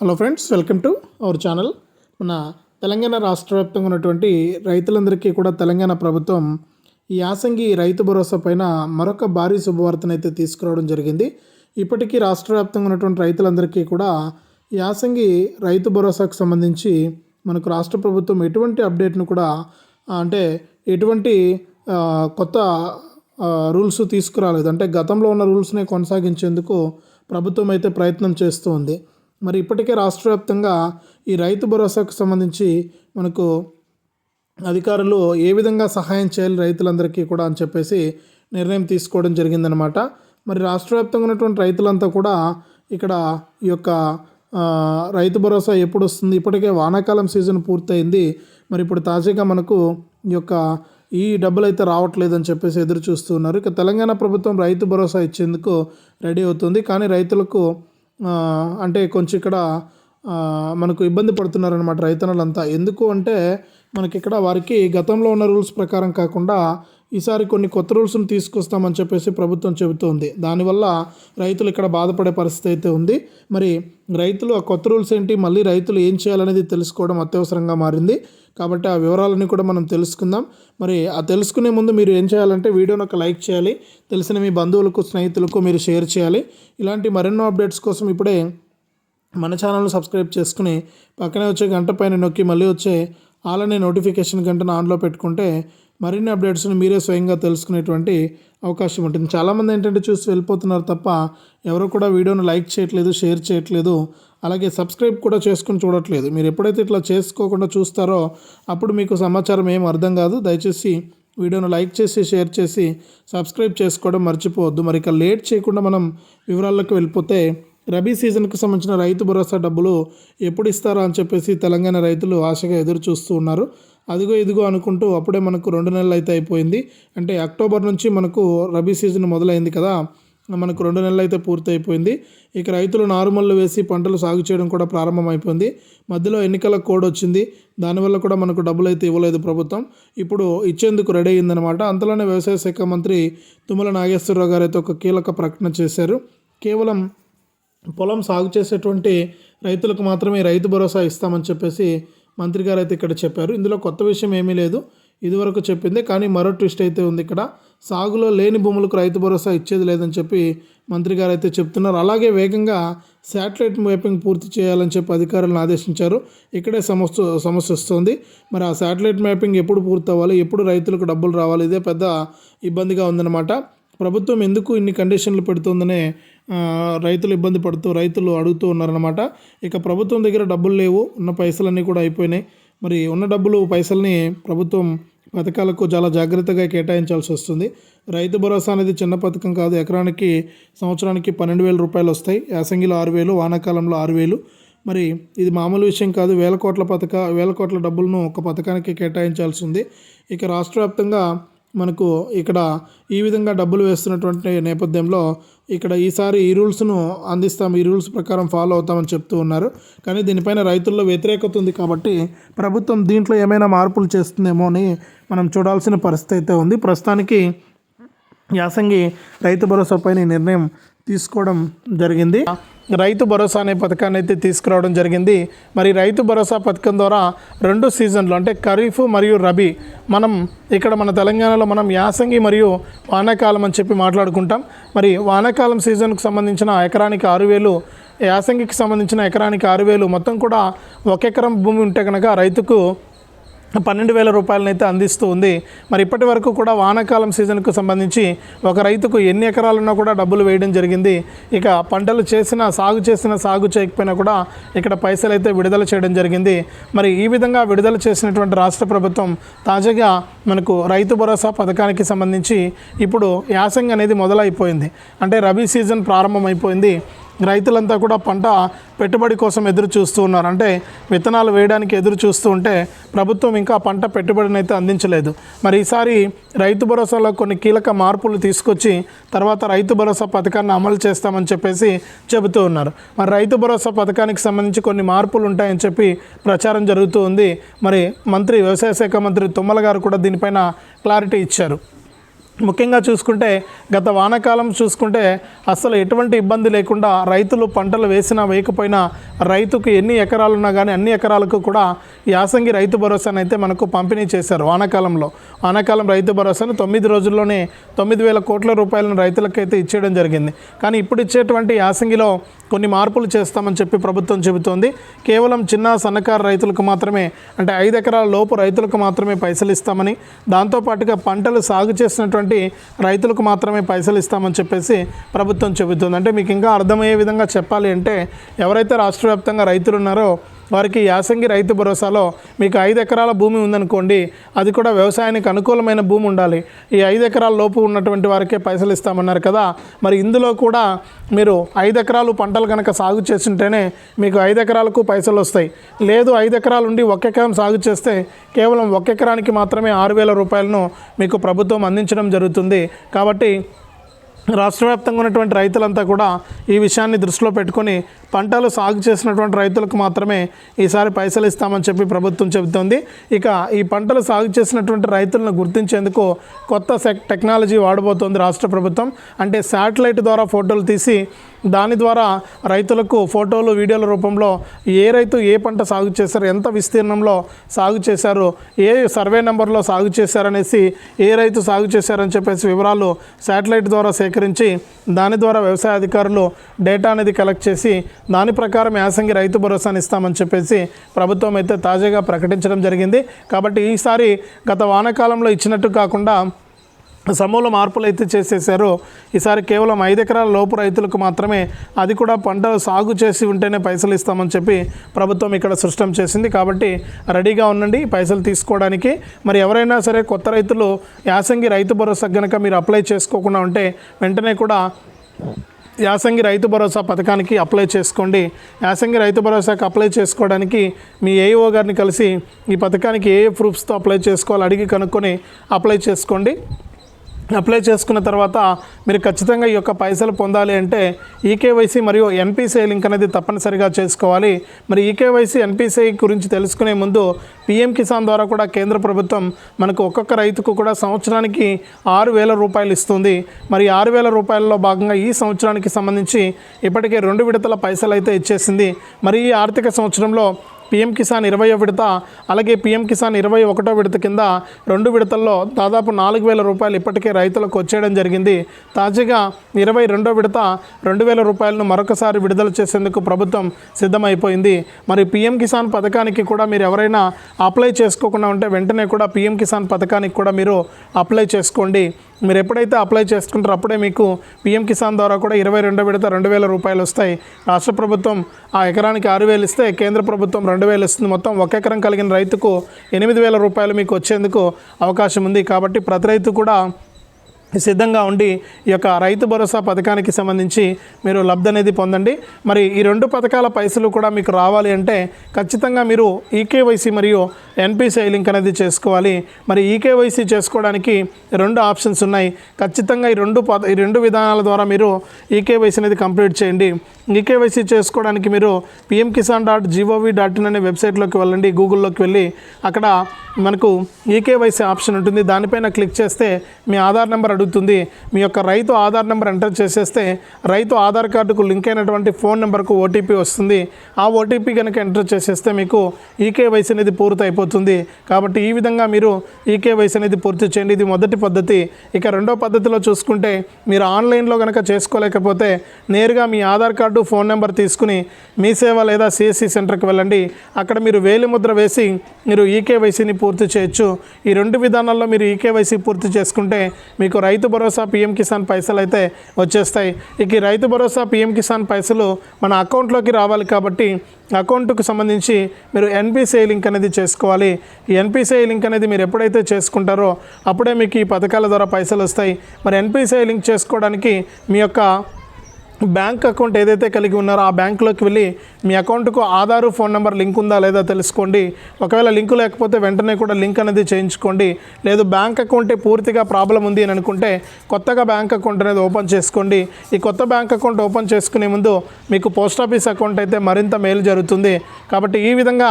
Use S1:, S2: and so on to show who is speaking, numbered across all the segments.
S1: Hello friends welcome to our channel. మన తెలంగాణ రాష్ట్ర వ్యాప్తంగా ఉన్నటువంటి రైతులందరికీ కూడా తెలంగాణ ప్రభుత్వం ఈ యాసంగి రైతు భరోసా పైన మరొక భారీ శుభవార్తనైతే తీసుకురావడం జరిగింది. ఇప్పటికీ రాష్ట్ర వ్యాప్తంగా ఉన్నటువంటి రైతులందరికీ కూడా యాసంగి రైతు భరోసాకు సంబంధించి మనకు రాష్ట్ర ప్రభుత్వం ఎటువంటి అప్డేట్ను కూడా అంటే ఎటువంటి కొత్త రూల్స్ తీసుకురాలేదు. అంటే గతంలో ఉన్న రూల్స్నే కొనసాగించేందుకు ప్రభుత్వం అయితే ప్రయత్నం చేస్తూ ఉంది. మరి ఇప్పటికే రాష్ట్ర వ్యాప్తంగా ఈ రైతు భరోసాకు సంబంధించి మనకు అధికారులు ఏ విధంగా సహాయం చేయాలి రైతులందరికీ కూడా అని చెప్పేసి నిర్ణయం తీసుకోవడం జరిగిందనమాట మరి రాష్ట్ర వ్యాప్తంగా ఉన్నటువంటి రైతులంతా కూడా ఇక్కడ ఈ యొక్క రైతు భరోసా ఎప్పుడు వస్తుంది? ఇప్పటికే వానాకాలం సీజన్ పూర్తయింది. మరి ఇప్పుడు తాజాగా మనకు ఈ యొక్క ఈ డబ్బులు అయితే రావట్లేదని చెప్పేసి ఎదురు చూస్తున్నారు. ఇక తెలంగాణ ప్రభుత్వం రైతు భరోసా ఇచ్చేందుకు రెడీ అవుతుంది. కానీ రైతులకు అంటే కొంచెం ఇక్కడ మనకు ఇబ్బంది పడుతున్నారనమాట రైతన్నలంతా. ఎందుకు అంటే మనకి ఇక్కడ వారికి గతంలో ఉన్న రూల్స్ ప్రకారం కాకుండా ఈసారి కొన్ని కొత్త రూల్స్ని తీసుకొస్తామని చెప్పేసి ప్రభుత్వం చెబుతోంది. దానివల్ల రైతులు ఇక్కడ బాధపడే పరిస్థితి అయితే ఉంది. మరి రైతులు ఆ కొత్త రూల్స్ ఏంటి? మళ్ళీ రైతులు ఏం చేయాలనేది తెలుసుకోవడం అత్యవసరంగా మారింది. కాబట్టి ఆ వివరాలన్నీ కూడా మనం తెలుసుకుందాం. మరి ఆ తెలుసుకునే ముందు మీరు ఏం చేయాలంటే వీడియోని ఒక లైక్ చేయాలి. తెలిసిన మీ బంధువులకు స్నేహితులకు మీరు షేర్ చేయాలి. ఇలాంటి మరెన్నో అప్డేట్స్ కోసం ఇప్పుడే మన ఛానల్ను సబ్స్క్రైబ్ చేసుకుని పక్కనే వచ్చే గంట పైన నొక్కి మళ్ళీ వచ్చే అలానే నోటిఫికేషన్ గంటను ఆన్లో పెట్టుకుంటే మరిన్ని అప్డేట్స్ని మీరే స్వయంగా తెలుసుకునేటువంటి అవకాశం ఉంటుంది. చాలామంది ఏంటంటే చూసి వెళ్ళిపోతున్నారు తప్ప ఎవరు కూడా వీడియోను లైక్ చేయట్లేదు షేర్ చేయట్లేదు. అలాగే సబ్స్క్రైబ్ కూడా చేసుకుని చూడట్లేదు. మీరు ఎప్పుడైతే ఇట్లా చేసుకోకుండా చూస్తారో అప్పుడు మీకు సమాచారం ఏం అర్థం కాదు. దయచేసి వీడియోను లైక్ చేసి షేర్ చేసి సబ్స్క్రైబ్ చేసుకోవడం మర్చిపోవద్దు. మరి ఇక లేట్ చేయకుండా మనం వివరాల్లోకి వెళ్ళిపోతే రబీ సీజన్కు సంబంధించిన రైతు భరోసా డబ్బులు ఎప్పుడు ఇస్తారా అని చెప్పేసి తెలంగాణ రైతులు ఆశగా ఎదురు చూస్తూ ఉన్నారు. అదిగో ఇదిగో అనుకుంటూ అప్పుడే మనకు రెండు నెలలు అయితే అయిపోయింది. అంటే అక్టోబర్ నుంచి మనకు రబీ సీజన్ మొదలైంది కదా మనకు రెండు నెలలు అయితే పూర్తి అయిపోయింది. ఇక రైతులు నారుమల్లు వేసి పంటలు సాగు చేయడం కూడా ప్రారంభమైపోయింది. మధ్యలో ఎన్నికల కోడ్ వచ్చింది. దానివల్ల కూడా మనకు డబ్బులు అయితే ఇవ్వలేదు ప్రభుత్వం. ఇప్పుడు ఇచ్చేందుకు రెడీ అయిందనమాట అంతలోనే వ్యవసాయ శాఖ మంత్రి తుమ్మల నాగేశ్వరరావు గారు అయితే ఒక కీలక ప్రకటన చేశారు. కేవలం పొలం సాగు చేసేటువంటి రైతులకు మాత్రమే రైతు భరోసా ఇస్తామని చెప్పేసి మంత్రి గారు అయితే ఇక్కడ చెప్పారు. ఇందులో కొత్త విషయం ఏమీ లేదు. ఇదివరకు చెప్పింది కానీ మరో ట్విస్ట్ అయితే ఉంది ఇక్కడ. సాగులో లేని భూములకు రైతు భరోసా ఇచ్చేది లేదని చెప్పి మంత్రి గారు అయితే చెప్తున్నారు. అలాగే వేగంగా శాటిలైట్ మ్యాపింగ్ పూర్తి చేయాలని చెప్పి అధికారులను ఆదేశించారు. ఇక్కడే సమస్య సమస్య వస్తుంది. మరి ఆ శాటిలైట్ మ్యాపింగ్ ఎప్పుడు పూర్తి అవ్వాలి ఎప్పుడు రైతులకు డబ్బులు రావాలి? ఇదే పెద్ద ఇబ్బందిగా ఉందన్నమాట. ప్రభుత్వం ఎందుకు ఇన్ని కండిషన్లు పెడుతుందనే రైతులు ఇబ్బంది పడుతూ రైతులు అడుగుతూ ఉన్నారనమాట ఇక ప్రభుత్వం దగ్గర డబ్బులు లేవు ఉన్న పైసలన్నీ కూడా అయిపోయినాయి. మరి ఉన్న డబ్బులు పైసల్ని ప్రభుత్వం పథకాలకు చాలా జాగ్రత్తగా కేటాయించాల్సి వస్తుంది. రైతు భరోసా అనేది చిన్న పథకం కాదు. ఎకరానికి సంవత్సరానికి పన్నెండు వేల రూపాయలు వస్తాయి. యాసంగిలో ఆరు వేలు వానాకాలంలో ఆరు వేలు. మరి ఇది మామూలు విషయం కాదు. వేల కోట్ల పథక వేల కోట్ల డబ్బులను ఒక పథకానికి కేటాయించాల్సి ఉంది. ఇక రాష్ట్ర వ్యాప్తంగా మనకు ఇక్కడ ఈ విధంగా డబ్బులు వేస్తున్నటువంటి నేపథ్యంలో ఇక్కడ ఈసారి ఈ రూల్స్ను అందిస్తాం. ఈ రూల్స్ ప్రకారం ఫాలో అవుతామని చెప్తూ ఉన్నారు. కానీ దీనిపైన రైతుల్లో వ్యతిరేకత ఉంది కాబట్టి ప్రభుత్వం దీంట్లో ఏమైనా మార్పులు చేస్తుందేమో అని మనం చూడాల్సిన పరిస్థితి అయితే ఉంది. ప్రస్తుతానికి యాసంగి రైతు భరోసా పైన ఈ నిర్ణయం తీసుకోవడం జరిగింది. రైతు భరోసా అనే పథకాన్ని అయితే తీసుకురావడం జరిగింది. మరి రైతు భరోసా పథకం ద్వారా రెండు సీజన్లు అంటే ఖరీఫ్ మరియు రబీ మనం ఇక్కడ మన తెలంగాణలో మనం యాసంగి మరియు వానాకాలం అని చెప్పి మాట్లాడుకుంటాం. మరి వానాకాలం సీజన్కు సంబంధించిన ఎకరానికి ఆరు వేలు యాసంగికి సంబంధించిన ఎకరానికి ఆరు వేలు మొత్తం కూడా ఒక ఎకరం భూమి ఉంటే కనుక రైతుకు పన్నెండు వేల రూపాయలనైతే అందిస్తూ ఉంది. మరి ఇప్పటి వరకు కూడా వానాకాలం సీజన్కు సంబంధించి ఒక రైతుకు ఎన్ని ఎకరాలున్నా కూడా డబ్బులు వేయడం జరిగింది. ఇక పంటలు చేసిన సాగు చేసిన సాగు చేయకపోయినా కూడా ఇక్కడ పైసలు అయితే విడుదల చేయడం జరిగింది. మరి ఈ విధంగా విడుదల చేసినటువంటి రాష్ట్ర ప్రభుత్వం తాజాగా మనకు రైతు భరోసా పథకానికి సంబంధించి ఇప్పుడు యాసంగ్ అనేది మొదలైపోయింది. అంటే రబీ సీజన్ ప్రారంభమైపోయింది. రైతులంతా కూడా పంట పెట్టుబడి కోసం ఎదురు చూస్తూ ఉన్నారు. అంటే విత్తనాలు వేయడానికి ఎదురు చూస్తూ ఉంటే ప్రభుత్వం ఇంకా పంట పెట్టుబడిని అయితే అందించలేదు. మరి ఈసారి రైతు భరోసాలో కొన్ని కీలక మార్పులు తీసుకొచ్చి తర్వాత రైతు భరోసా పథకాన్ని అమలు చేస్తామని చెప్పేసి చెబుతూ ఉన్నారు. మరి రైతు భరోసా పథకానికి సంబంధించి కొన్ని మార్పులు ఉంటాయని చెప్పి ప్రచారం జరుగుతూ ఉంది. మరి మంత్రి వ్యవసాయ శాఖ మంత్రి తుమ్మల గారు కూడా దీనిపైన క్లారిటీ ఇచ్చారు. ముఖ్యంగా చూసుకుంటే గత వానాకాలం చూసుకుంటే అసలు ఎటువంటి ఇబ్బంది లేకుండా రైతులు పంటలు వేసినా వేయకపోయినా రైతుకు ఎన్ని ఎకరాలు ఉన్నా కానీ అన్ని ఎకరాలకు కూడా యాసంగి రైతు భరోసాను అయితే మనకు పంపిణీ చేశారు వానాకాలంలో. వానాకాలం రైతు భరోసాను తొమ్మిది రోజుల్లోనే తొమ్మిది వేల కోట్ల రూపాయలను రైతులకైతే ఇచ్చేయడం జరిగింది. కానీ ఇప్పుడు ఇచ్చేటువంటి యాసంగిలో కొన్ని మార్పులు చేస్తామని చెప్పి ప్రభుత్వం చెబుతోంది. కేవలం చిన్న సన్నకారు రైతులకు మాత్రమే అంటే ఐదు ఎకరాల లోపు రైతులకు మాత్రమే పైసలు ఇస్తామని దాంతోపాటుగా పంటలు సాగు చేసినటువంటి రైతులకు మాత్రమే పైసలు ఇస్తామని చెప్పేసి ప్రభుత్వం చెబుతుంది. అంటే మీకు ఇంకా అర్థమయ్యే విధంగా చెప్పాలి అంటే ఎవరైతే రాష్ట్ర వ్యాప్తంగా రైతులు ఉన్నారో వారికి యాసంగి రైతు భరోసాలో మీకు ఐదు ఎకరాల భూమి ఉందనుకోండి అది కూడా వ్యవసాయానికి అనుకూలమైన భూమి ఉండాలి. ఈ ఐదు ఎకరాల లోపు ఉన్నటువంటి వారికే పైసలు ఇస్తామన్నారు కదా మరి ఇందులో కూడా మీరు ఐదు ఎకరాలు పంటలు కనుక సాగు చేస్తుంటేనే మీకు ఐదు ఎకరాలకు పైసలు వస్తాయి. లేదు ఐదు ఎకరాలు ఉండి ఒక ఎకరం సాగు చేస్తే కేవలం ఒక ఎకరానికి మాత్రమే ఆరు వేల రూపాయలను మీకు ప్రభుత్వం అందించడం జరుగుతుంది. కాబట్టి రాష్ట్ర వ్యాప్తంగా ఉన్నటువంటి రైతులంతా కూడా ఈ విషయాన్ని దృష్టిలో పెట్టుకొని పంటలు సాగు చేసినటువంటి రైతులకు మాత్రమే ఈసారి పైసలు ఇస్తామని చెప్పి ప్రభుత్వం చెబుతోంది. ఇక ఈ పంటలు సాగు చేసినటువంటి రైతులను గుర్తించేందుకు కొత్త సెక్ టెక్నాలజీ వాడబోతోంది రాష్ట్ర ప్రభుత్వం. అంటే శాటిలైట్ ద్వారా ఫోటోలు తీసి దాని ద్వారా రైతులకు ఫోటోలు వీడియోల రూపంలో ఏ రైతు ఏ పంట సాగు చేశారు ఎంత విస్తీర్ణంలో సాగు చేశారు ఏ సర్వే నెంబర్లో సాగు చేశారనేసి ఏ రైతు సాగు చేశారని చెప్పేసి వివరాలు శాటిలైట్ ద్వారా సేకరించి దాని ద్వారా వ్యవసాయ అధికారులు డేటా అనేది కలెక్ట్ చేసి దాని ప్రకారం యాసంగి రైతు భరోసాని ఇస్తామని చెప్పేసి ప్రభుత్వం అయితే తాజాగా ప్రకటించడం జరిగింది. కాబట్టి ఈసారి గత వానాకాలంలో ఇచ్చినట్టు కాకుండా సమూల మార్పులు అయితే చేసేసారో ఈసారి కేవలం ఐదు ఎకరాల లోపు రైతులకు మాత్రమే అది కూడా పంటలు సాగు చేసి ఉంటేనే పైసలు ఇస్తామని చెప్పి ప్రభుత్వం ఇక్కడ సృష్టం చేసింది. కాబట్టి రెడీగా ఉండండి పైసలు తీసుకోవడానికి. మరి ఎవరైనా సరే కొత్త రైతులు యాసంగి రైతు భరోసా కనుక మీరు అప్లై చేసుకోకుండా ఉంటే వెంటనే కూడా యాసంగి రైతు భరోసా పథకానికి అప్లై చేసుకోండి. యాసంగి రైతు భరోసాకి అప్లై చేసుకోవడానికి మీ ఏఈఓ గారిని కలిసి ఈ పథకానికి ఏ ఏ ప్రూఫ్స్తో అప్లై చేసుకోవాలి అడిగి కనుక్కొని అప్లై చేసుకోండి. అప్లై చేసుకున్న తర్వాత మీరు ఖచ్చితంగా ఈ యొక్క పైసలు పొందాలి అంటే ఈకేవైసీ మరియు ఎన్పిసిఐ లింక్ అనేది తప్పనిసరిగా చేసుకోవాలి. మరి ఈకేవైసీ ఎన్పిసిఐ గురించి తెలుసుకునే ముందు పిఎం కిసాన్ ద్వారా కూడా కేంద్ర ప్రభుత్వం మనకు ఒక్కొక్క రైతుకు కూడా సంవత్సరానికి ఆరు వేల రూపాయలు ఇస్తుంది. మరి ఆరు వేల రూపాయలలో భాగంగా ఈ సంవత్సరానికి సంబంధించి ఇప్పటికే రెండు విడతల పైసలు అయితే ఇచ్చేసింది. మరి ఈ ఆర్థిక సంవత్సరంలో పిఎం కిసాన్ ఇరవై విడత అలాగే పిఎం కిసాన్ ఇరవై ఒకటో విడత కింద రెండు విడతల్లో దాదాపు నాలుగు వేల రూపాయలు ఇప్పటికే రైతులకు వచ్చేయడం జరిగింది. తాజాగా ఇరవై రెండో విడత రెండు వేల రూపాయలను మరొకసారి విడుదల చేసేందుకు ప్రభుత్వం సిద్ధమైపోయింది. మరి పిఎం కిసాన్ పథకానికి కూడా మీరు ఎవరైనా అప్లై చేసుకోకుండా ఉంటే వెంటనే కూడా పిఎం కిసాన్ పథకానికి కూడా మీరు అప్లై చేసుకోండి. మీరు ఎప్పుడైతే అప్లై చేసుకుంటారో అప్పుడే మీకు పిఎం కిసాన్ ద్వారా కూడా ఇరవై రెండో విడత రెండు వేల రూపాయలు వస్తాయి. రాష్ట్ర ప్రభుత్వం ఆ ఎకరానికి ఆరు వేలు ఇస్తే కేంద్ర ప్రభుత్వం రెండు వేలు ఇస్తుంది. మొత్తం ఒక ఎకరం కలిగిన రైతుకు ఎనిమిది వేల రూపాయలు మీకు వచ్చేందుకు అవకాశం ఉంది. కాబట్టి ప్రతి రైతు కూడా సిద్ధంగా ఉండి ఈ యొక్క రైతు భరోసా పథకానికి సంబంధించి మీరు లబ్ధి అనేది పొందండి. మరి ఈ రెండు పథకాల పైసలు కూడా మీకు రావాలి అంటే ఖచ్చితంగా మీరు ఈకేవైసీ మరియు ఎన్పిసిఐ లింక్ అనేది చేసుకోవాలి. మరి ఈకేవైసీ చేసుకోవడానికి రెండు ఆప్షన్స్ ఉన్నాయి. ఖచ్చితంగా ఈ రెండు పద ఈ రెండు విధానాల ద్వారా మీరు ఈకేవైసీ అనేది కంప్లీట్ చేయండి. ఈకేవైసీ చేసుకోవడానికి మీరు PM Kisan dot G O V dot in అనే వెబ్సైట్లోకి వెళ్ళండి గూగుల్లోకి వెళ్ళి అక్కడ మనకు ఈకేవైసీ ఆప్షన్ ఉంటుంది. దానిపైన క్లిక్ చేస్తే మీ ఆధార్ నెంబర్ జరుగుతుంది. మీ యొక్క రైతు ఆధార్ నెంబర్ ఎంటర్ చేసేస్తే రైతు ఆధార్ కార్డుకు లింక్ అయినటువంటి ఫోన్ నెంబర్కు ఓటీపీ వస్తుంది. ఆ ఓటీపీ కనుక ఎంటర్ చేసేస్తే మీకు ఈకేవైసీ అనేది పూర్తి అయిపోతుంది. కాబట్టి ఈ విధంగా మీరు ఈకేవైసీ అనేది పూర్తి చేయండి. ఇది మొదటి పద్ధతి. ఇక రెండో పద్ధతిలో చూసుకుంటే మీరు ఆన్లైన్లో కనుక చేసుకోలేకపోతే నేరుగా మీ ఆధార్ కార్డు ఫోన్ నెంబర్ తీసుకుని మీ సేవ లేదా సిఎస్సి సెంటర్కి వెళ్ళండి. అక్కడ మీరు వేలి ముద్ర వేసి మీరు ఈకేవైసీని పూర్తి చేయొచ్చు. ఈ రెండు విధానాల్లో మీరు ఈకేవైసీ పూర్తి చేసుకుంటే మీకు రైతు భరోసా పిఎం కిసాన్ పైసలు అయితే వచ్చేస్తాయి. ఇక రైతు భరోసా పిఎం కిసాన్ పైసలు మన అకౌంట్లోకి రావాలి కాబట్టి అకౌంట్కు సంబంధించి మీరు ఎన్పిసిఐ లింక్ అనేది చేసుకోవాలి. ఈ ఎన్పిసిఐ లింక్ అనేది మీరు ఎప్పుడైతే చేసుకుంటారో అప్పుడే మీకు ఈ పథకాల ద్వారా పైసలు వస్తాయి. మరి ఎన్పిసిఐ లింక్ చేసుకోవడానికి మీ యొక్క బ్యాంక్ అకౌంట్ ఏదైతే కలిగి ఉన్నారో ఆ బ్యాంకులోకి వెళ్ళి మీ అకౌంట్కు ఆధారు ఫోన్ నెంబర్ లింక్ ఉందా లేదా తెలుసుకోండి. ఒకవేళ లింక్ లేకపోతే వెంటనే కూడా లింక్ అనేది చేయించుకోండి. లేదు బ్యాంక్ అకౌంటే పూర్తిగా ప్రాబ్లం ఉంది అని అనుకుంటే కొత్తగా బ్యాంక్ అకౌంట్ అనేది ఓపెన్ చేసుకోండి. ఈ కొత్త బ్యాంక్ అకౌంట్ ఓపెన్ చేసుకునే ముందు మీకు పోస్ట్ ఆఫీస్ అకౌంట్ అయితే మరింత మేలు జరుగుతుంది. కాబట్టి ఈ విధంగా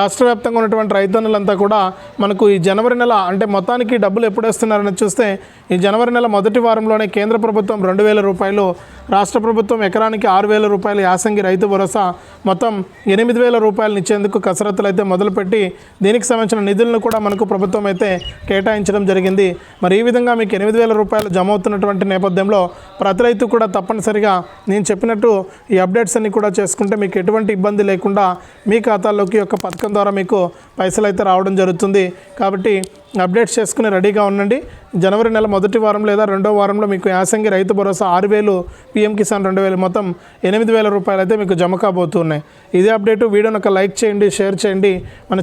S1: రాష్ట్ర వ్యాప్తంగా ఉన్నటువంటి రైతన్నులంతా కూడా మనకు ఈ జనవరి నెల అంటే మొత్తానికి డబ్బులు ఎప్పుడు వేస్తున్నారని చూస్తే ఈ జనవరి నెల మొదటి వారంలోనే కేంద్ర ప్రభుత్వం రెండు వేల రూపాయలు రాష్ట్ర ప్రభుత్వం ఎకరానికి ఆరు వేల రూపాయల యాసంగి రైతు భరోసా మొత్తం ఎనిమిది వేల రూపాయలు ఇచ్చేందుకు కసరత్తులు అయితే మొదలుపెట్టి దీనికి సంబంధించిన నిధులను కూడా మనకు ప్రభుత్వం అయితే కేటాయించడం జరిగింది. మరి ఈ విధంగా మీకు ఎనిమిది వేల రూపాయలు జమ అవుతున్నటువంటి నేపథ్యంలో ప్రతి రైతు కూడా తప్పనిసరిగా నేను చెప్పినట్టు ఈ అప్డేట్స్ అన్ని కూడా చేసుకుంటే మీకు ఎటువంటి ఇబ్బంది లేకుండా మీ ఖాతాల్లోకి ఒక పథకం ద్వారా మీకు పైసలు అయితే రావడం జరుగుతుంది. కాబట్టి అప్డేట్స్ చేసుకుని రెడీగా ఉండండి. జనవరి నెల మొదటి వారం లేదా రెండో వారంలో మీకు యాసంగి రైతు భరోసా ఆరు వేలు పిఎం కిసాన్ రెండు వేలు మొత్తం ఎనిమిది వేల రూపాయలు అయితే మీకు జమ కాబోతున్నాయి. ఇదే అప్డేట్ వీడియోని ఒక లైక్ చేయండి షేర్ చేయండి. మన